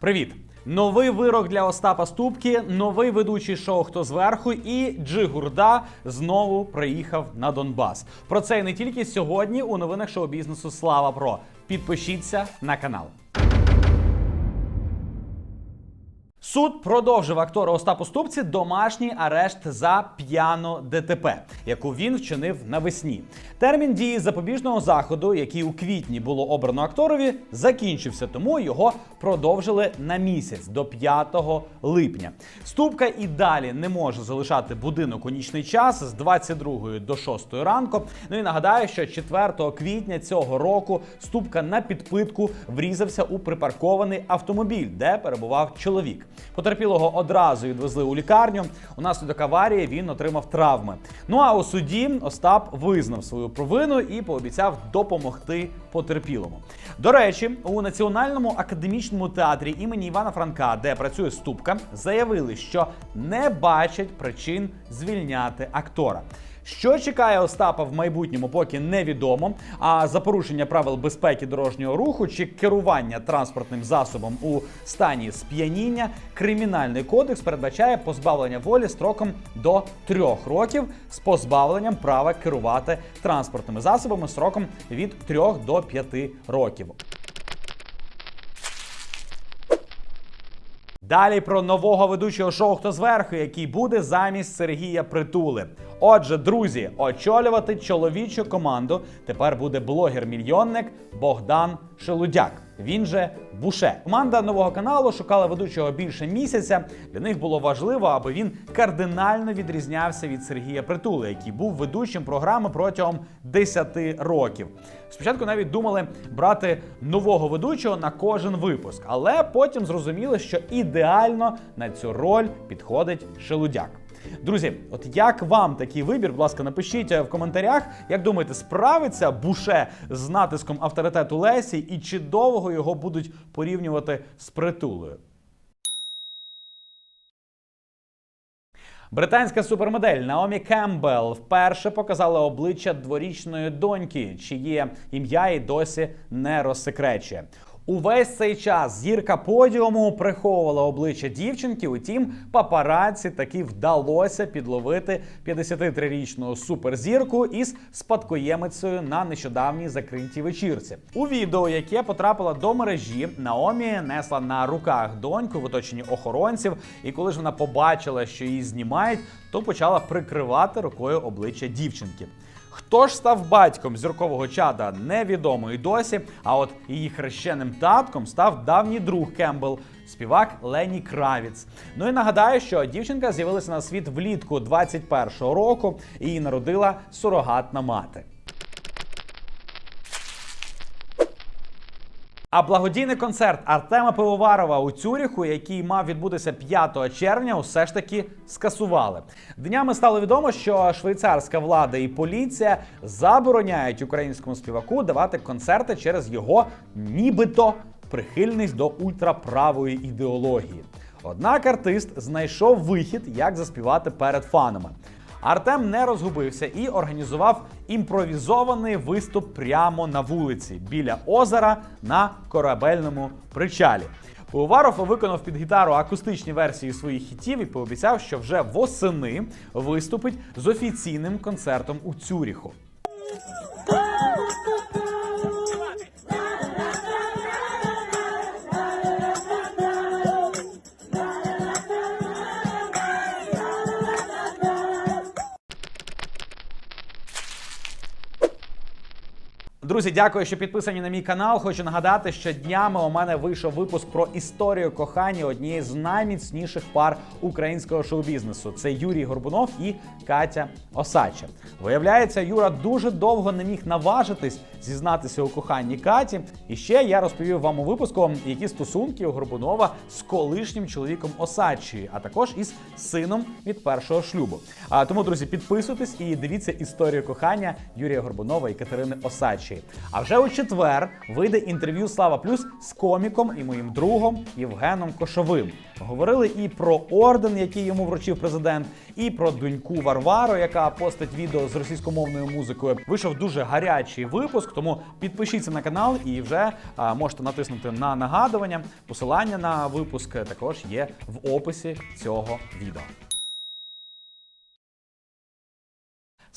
Привіт! Новий вирок для Остапа Ступки, новий ведучий шоу Хто зверху і Джигурда знову приїхав на Донбас. Про це і не тільки сьогодні у новинах шоу бізнесу Слава Про. Підпишіться на канал. Суд продовжив актору Остапу Ступці домашній арешт за п'яну ДТП, яку він вчинив навесні. Термін дії запобіжного заходу, який у квітні було обрано акторові, закінчився, тому його продовжили на місяць до 5 липня. Ступка і далі не може залишати будинок у нічний час з 22 до 6 ранку. Ну і нагадаю, що 4 квітня цього року Ступка на підпитку врізався у припаркований автомобіль, де перебував чоловік. Потерпілого одразу відвезли у лікарню. Унаслідок аварії він отримав травми. Ну а у суді Остап визнав свою провину і пообіцяв допомогти потерпілому. До речі, у Національному академічному театрі імені Івана Франка, де працює Ступка, заявили, що не бачать причин звільняти актора. Що чекає Остапа в майбутньому, поки невідомо. А за порушення правил безпеки дорожнього руху чи керування транспортним засобом у стані сп'яніння, кримінальний кодекс передбачає позбавлення волі строком до трьох років з позбавленням права керувати транспортними засобами строком від 3 до 5 років. Далі про нового ведучого шоу Хто зверху, який буде замість Сергія Притули. Отже, друзі, очолювати чоловічу команду тепер буде блогер-мільйонник Богдан Шелудяк. Він же Буше. Команда нового каналу шукала ведучого більше місяця. Для них було важливо, аби він кардинально відрізнявся від Сергія Притули, який був ведучим програми протягом 10 років. Спочатку навіть думали брати нового ведучого на кожен випуск, але потім зрозуміли, що ідеально на цю роль підходить Шелудяк. Друзі, от як вам такий вибір? Будь ласка, напишіть в коментарях, як думаєте, справиться Буше з натиском авторитету Лесі, і чи довго його будуть порівнювати з притулою? Британська супермодель Наомі Кембл вперше показала обличчя дворічної доньки, чиє ім'я й досі не розсекречує. Увесь цей час зірка подіуму приховувала обличчя дівчинки. Утім, папараці таки вдалося підловити 53-річну суперзірку із спадкоємицею на нещодавній закритій вечірці. У відео, яке потрапило до мережі, Наомі несла на руках доньку в оточенні охоронців. І коли ж вона побачила, що її знімають, то почала прикривати рукою обличчя дівчинки. Хто ж став батьком зіркового чада, невідомо і досі. А от її хрещеним татком став давній друг Кембл, співак Лені Кравіц. Ну і нагадаю, що дівчинка з'явилася на світ влітку 21-го року і її народила сурогатна мати. А благодійний концерт Артема Пивоварова у Цюріху, який мав відбутися 5 червня, усе ж таки скасували. Днями стало відомо, що швейцарська влада і поліція забороняють українському співаку давати концерти через його нібито прихильність до ультраправої ідеології. Однак артист знайшов вихід, як заспівати перед фанами. Артем не розгубився і організував імпровізований виступ прямо на вулиці біля озера на корабельному причалі. Уваров виконав під гітару акустичні версії своїх хітів і пообіцяв, що вже восени виступить з офіційним концертом у Цюріху. Друзі, дякую, що підписані на мій канал. Хочу нагадати, що днями у мене вийшов випуск про історію кохання однієї з найміцніших пар українського шоу-бізнесу. Це Юрій Горбунов і Катя Осадча. Виявляється, Юра дуже довго не міг наважитись зізнатися у коханні Каті. І ще я розповів вам у випуску, які стосунки у Горбунова з колишнім чоловіком Осадчої, а також із сином від першого шлюбу. А тому, друзі, підписуйтесь і дивіться історію кохання Юрія Горбунова і Катерини Осадчої. А вже у четвер вийде інтерв'ю Слава Плюс з коміком і моїм другом Євгеном Кошовим. Говорили і про орден, який йому вручив президент, і про доньку Варвару, яка постить відео з російськомовною музикою. Вийшов дуже гарячий випуск, тому підпишіться на канал і вже а, можете натиснути на нагадування. Посилання на випуск також є в описі цього відео.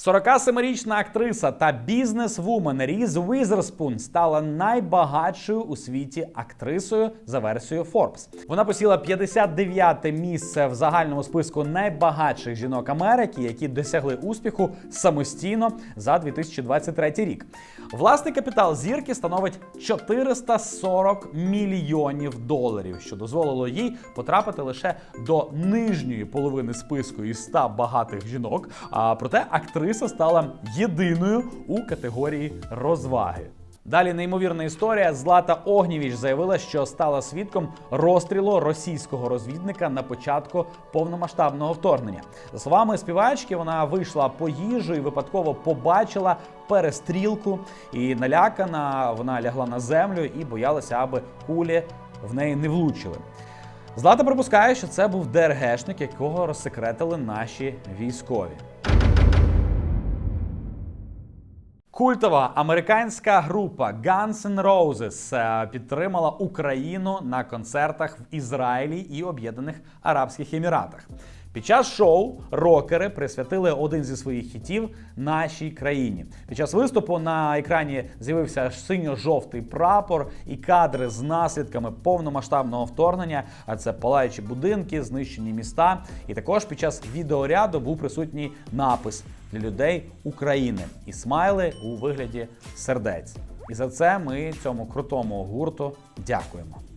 47-річна актриса та бізнес-вумен Різ Візерспун стала найбагатшою у світі актрисою за версією Forbes. Вона посіла 59-те місце в загальному списку найбагатших жінок Америки, які досягли успіху самостійно за 2023 рік. Власний капітал зірки становить 440 мільйонів доларів, що дозволило їй потрапити лише до нижньої половини списку із 100 багатих жінок. А проте актриса стала єдиною у категорії розваги. Далі неймовірна історія. Злата Огнєвіч заявила, що стала свідком розстрілу російського розвідника на початку повномасштабного вторгнення. За словами співачки, вона вийшла по їжу і випадково побачила перестрілку. І налякана вона лягла на землю і боялася, аби кулі в неї не влучили. Злата припускає, що це був ДРГшник, якого розсекретили наші військові. Культова американська група Guns N' Roses е, підтримала Україну на концертах в Ізраїлі і Об'єднаних Арабських Еміратах. Під час шоу рокери присвятили один зі своїх хітів нашій країні. Під час виступу на екрані з'явився синьо-жовтий прапор і кадри з наслідками повномасштабного вторгнення. А це палаючі будинки, знищені міста. І також під час відеоряду був присутній напис для людей України і смайли у вигляді сердець. І за це ми цьому крутому гурту дякуємо.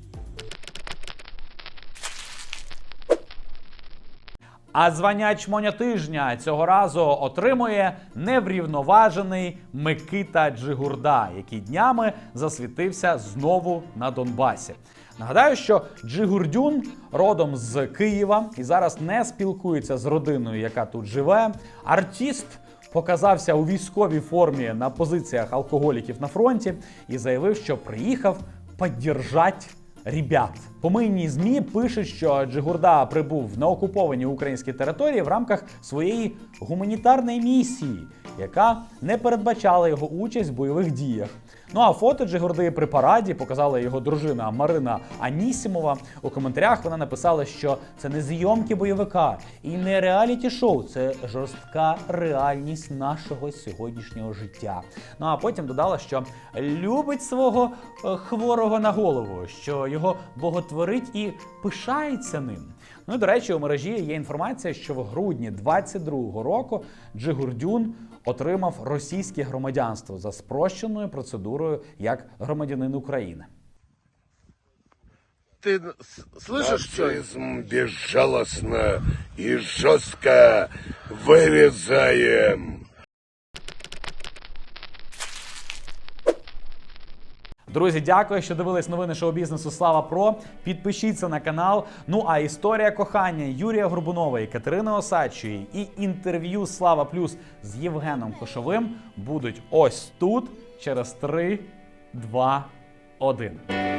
А звання чмоня тижня цього разу отримує неврівноважений Микита Джигурда, який днями засвітився знову на Донбасі. Нагадаю, що Джигурдюн родом з Києва і зараз не спілкується з родиною, яка тут живе. Артист показався у військовій формі на позиціях алкоголіків на фронті і заявив, що приїхав підтримати ребят. Помийні змі пишуть, що Джигурда прибув на окуповані українські території в рамках своєї гуманітарної місії, яка не передбачала його участь в бойових діях. Ну а фото Джигурди при параді показала його дружина Марина Анісімова. У коментарях вона написала, що це не зйомки бойовика і не реаліті шоу, це жорстка реальність нашого сьогоднішнього життя. Ну а потім додала, що любить свого е, хворого на голову, що його боготворить і пишається ним. Ну і до речі, у мережі є інформація, що в грудні 22-го року Джигурдюн отримав російське громадянство за спрощеною процедурою як громадянин України. Ты с- слышишь, что? Нацизм безжалостно и жестко вырезаем. Друзі, дякую, що дивились новини шоу бізнесу Слава Про. Підпишіться на канал. Ну а історія кохання Юрія Горбунова і Катерини Осадчої і інтерв'ю Слава Плюс з Євгеном Кошовим будуть ось тут через 3, 2, 1.